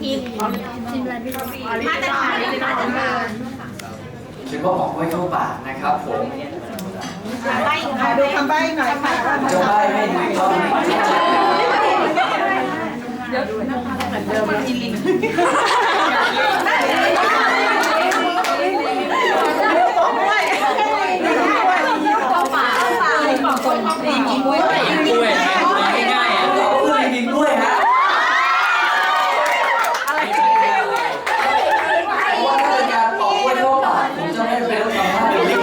ทีมทีมอะไรไม่รู้มาตรฐานมาตรฐานคิดว่าบอกไว้เข้าปากนะครับผมไปอะดูคำใบ้หน่อยค่ะจะใบ้ให้ดูอีกรอบหนึ่งบอกด้วย เข้าป่าเข้าป่าบอกคนดีกินกล้วย กล้วยง่ายๆอะ ตอบกล้วยจริงด้วยฮะว่าถ้าเป็นการบอกกล้วยเข้าปากผมจะไม่เป็นคำว่าเป็นลิง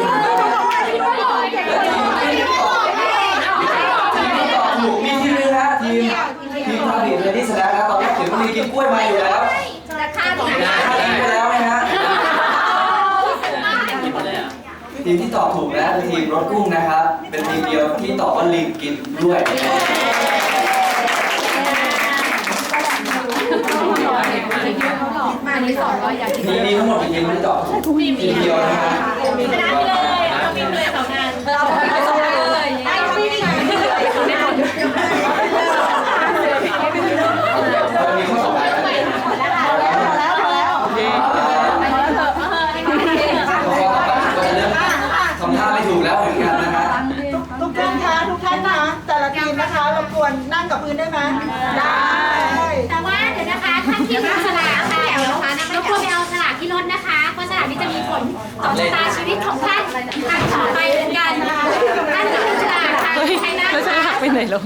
และทีมที่ตอบทีมที่ตอบถูกมีทีมนึงฮะ ทีมทีมทำผิดเลยที่ชนะนะตอนแรกถึงมีกินกล้วยมาอยู่แล้วราคาถูกนะทีมไปแล้วไหมฮะกินเลยอะทีมที่ตอบถูกนะคือทีมรถกุ้งนะครับ เป็นทีมเดียวที่ตอบว่าลิงกินด้วยมานี้สองร้อยอยากกินมีมีทั้งหมดกี่ทีมที่ตอบถูกทีมเดียวนะฮะ ชนะไปเลยต้องมีเลยสองงานเราไปสองงานเลยไอ้พี่นี่ เรามีข้อสอบอะไรไหม แล้วแล้ว ก็จะเริ่มทำท่าไม่ถูกแล้วเหมือนกันนะฮะทุกท่านคะทุกท่านนะแต่ละทีมนะคะรบกวนนั่งกับพื้นได้ไหมได้ แต่ว่าเดี๋ยวนะคะท่านที่มีสลากค่ะเดี๋ยวนะคะรบกวนไปเอาสลากที่รถนะคะเพราะสลากนี้จะมีผลต่อชะตาชีวิตของท่านทางต่อไปเหมือนกันท่านที่มีสลากค่ะใครนั่งแล้วจะหักไปไหนแล้ว